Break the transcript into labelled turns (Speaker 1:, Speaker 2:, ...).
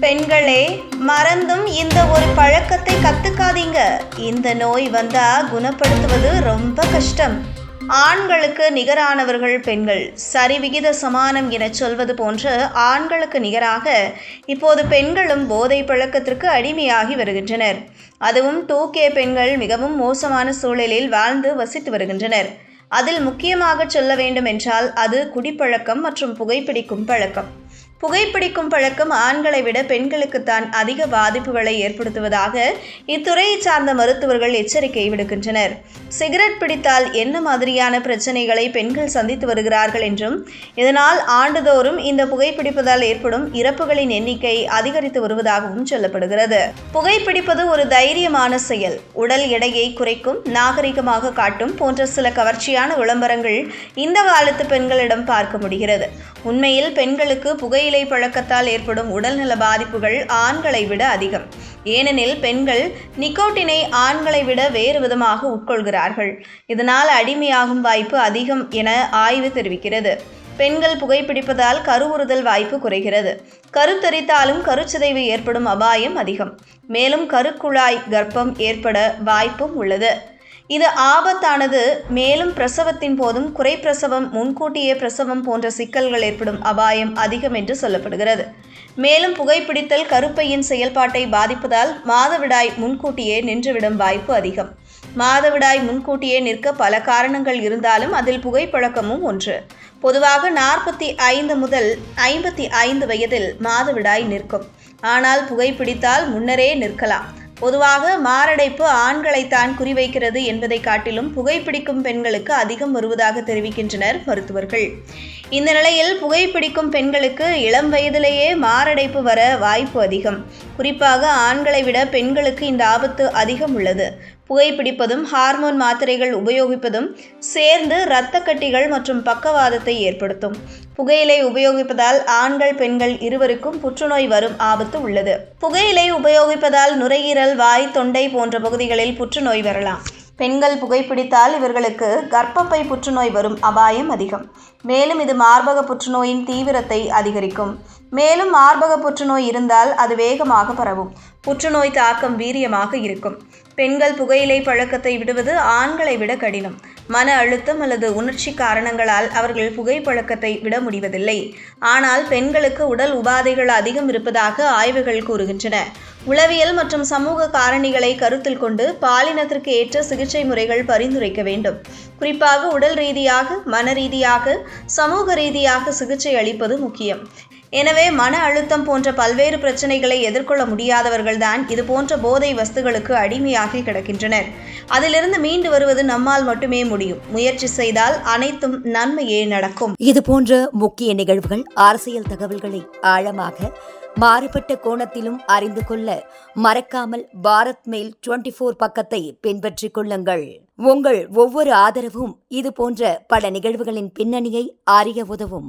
Speaker 1: பெண்களே மறந்தும் இந்த ஒரு பழக்கத்தை கத்துக்காதீங்க. இந்த நோய் வந்தா குணப்படுத்துவது ரொம்ப கஷ்டம். ஆண்களுக்கு நிகரானவர்கள் பெண்கள். சரிவிகித சமானம் என சொல்வது போன்று ஆண்களுக்கு நிகராக இப்போது பெண்களும் போதை பழக்கத்திற்கு அடிமையாகி வருகின்றனர். அதுவும் டூகே பெண்கள் மிகவும் மோசமான சூழலில் வாழ்ந்து வசித்து வருகின்றனர். அதில் முக்கியமாக சொல்ல வேண்டும் என்றால் அது குடிப்பழக்கம் மற்றும் புகைப்பிடிக்கும் பழக்கம். புகைப்பிடிக்கும் பழக்கம் ஆண்களை விட பெண்களுக்குத்தான் அதிக பாதிப்புகளை ஏற்படுத்துவதாக இத்துறையை சார்ந்த மருத்துவர்கள் எச்சரிக்கை விடுக்கின்றனர். சிகரெட் பிடித்தால் என்ன மாதிரியான பிரச்சனைகளை பெண்கள் சந்தித்து வருகிறார்கள் என்றும் இதனால் ஆண்டுதோறும் இந்த புகைப்பிடிப்பதால் ஏற்படும் இறப்புகளின் எண்ணிக்கை அதிகரித்து வருவதாகவும் சொல்லப்படுகிறது. புகைப்பிடிப்பது ஒரு தைரியமான செயல். உடல் எடையை குறைக்கும் நாகரிகமாக காட்டும் போன்ற சில கவர்ச்சியான விளம்பரங்கள் இந்த காலத்து பெண்களிடம் பார்க்க முடிகிறது. உண்மையில் பெண்களுக்கு புகை புகையிலை பழக்கத்தால் ஏற்படும் உடல்நல பாதிப்புகள் ஆண்களை விட அதிகம். ஏனெனில் பெண்கள் நிக்கோட்டினை ஆண்களை விட வேறு விதமாக உட்கொள்கிறார்கள். இதனால் அடிமையாகும் வாய்ப்பு அதிகம் என ஆய்வு தெரிவிக்கிறது. பெண்கள் புகைப்பிடிப்பதால் கருவுறுதல் வாய்ப்பு குறைகிறது. கருத்தரித்தாலும் கருச்சிதைவு ஏற்படும் அபாயம் அதிகம். மேலும் கருக்குழாய் கர்ப்பம் ஏற்பட வாய்ப்பும் உள்ளது. இது ஆபத்தானது. மேலும் பிரசவத்தின் போதும் குறைப்பிரசவம் முன்கூட்டியே பிரசவம் போன்ற சிக்கல்கள் ஏற்படும் அபாயம் அதிகம் என்று சொல்லப்படுகிறது. மேலும் புகைப்பிடித்தல் கருப்பையின் செயல்பாட்டை பாதிப்பதால் மாதவிடாய் முன்கூட்டியே நின்றுவிடும் வாய்ப்பு அதிகம். மாதவிடாய் முன்கூட்டியே நிற்க பல காரணங்கள் இருந்தாலும் அதில் புகைப்பழக்கமும் ஒன்று. பொதுவாக நாற்பத்தி ஐந்து முதல் ஐம்பத்தி ஐந்து வயதில் மாதவிடாய் நிற்கும். ஆனால் புகைப்பிடித்தால் முன்னரே நிற்கலாம். பொதுவாக மாரடைப்பு ஆண்களைத்தான் குறிவைக்கிறது என்பதை காட்டிலும் புகைப்பிடிக்கும் பெண்களுக்கு அதிகம் வருவதாக தெரிவிக்கின்றனர் மருத்துவர்கள். இந்த நிலையில் புகைப்பிடிக்கும் பெண்களுக்கு இளம் வயதிலேயே மாரடைப்பு வர வாய்ப்பு அதிகம். குறிப்பாக ஆண்களை விட பெண்களுக்கு இந்த ஆபத்து அதிகம் உள்ளது புகைப்பிடிப்பதும் ஹார்மோன் மாத்திரைகள் உபயோகிப்பதும் சேர்ந்து இரத்த கட்டிகள் மற்றும் பக்கவாதத்தை ஏற்படுத்தும். புகையிலை உபயோகிப்பதால் ஆண்கள் பெண்கள் இருவருக்கும் புற்றுநோய் வரும் ஆபத்து உள்ளது. புகையிலை உபயோகிப்பதால் நுரையீரல் வாய் தொண்டை போன்ற பகுதிகளில் புற்றுநோய் வரலாம். பெண்கள் புகைப்பிடித்தால் இவர்களுக்கு கர்ப்பப்பை புற்றுநோய் வரும் அபாயம் அதிகம். மேலும் இது மார்பக புற்றுநோயின் தீவிரத்தை அதிகரிக்கும். மேலும் மார்பக புற்றுநோய் இருந்தால் அது வேகமாக பரவும். புற்றுநோய் தாக்கம் வீரியமாக இருக்கும். பெண்கள் புகையிலை பழக்கத்தை விடுவது ஆண்களை விட கடினம். மன அழுத்தம் அல்லது உணர்ச்சி காரணங்களால் அவர்கள் புகைப்பழக்கத்தை விட முடிவதில்லை. ஆனால் பெண்களுக்கு உடல் உபாதைகள் அதிகம் இருப்பதாக ஆய்வுகள் கூறுகின்றன. உளவியல் மற்றும் சமூக காரணிகளை கருத்தில் கொண்டு பாலினத்திற்கு ஏற்ற சிகிச்சை முறைகள் பரிந்துரைக்க வேண்டும். குறிப்பாக உடல் ரீதியாக மன ரீதியாக சமூக ரீதியாக சிகிச்சை அளிப்பது முக்கியம். எனவே மன அழுத்தம் போன்ற பல்வேறு பிரச்சனைகளை எதிர்கொள்ள முடியாதவர்கள்தான் இது போன்ற போதை வஸ்துகளுக்கு அடிமையாகி கிடக்கின்றனர். அதிலிருந்து மீண்டு வருவது நம்மால் மட்டுமே முடியும். முயற்சி செய்தால் அனைத்தும் நன்மையே நடக்கும்.
Speaker 2: இது போன்ற முக்கிய நிகழ்வுகள் அரசியல் தகவல்களை ஆழமாக மாறுபட்ட கோணத்திலும் அறிந்து கொள்ள மறக்காமல் பாரத் மெயில் டுவெண்டி ஃபோர் பக்கத்தை பின்பற்றிக் கொள்ளுங்கள். உங்கள் ஒவ்வொரு ஆதரவும் இது போன்ற பல நிகழ்வுகளின் பின்னணியை அறிய உதவும்.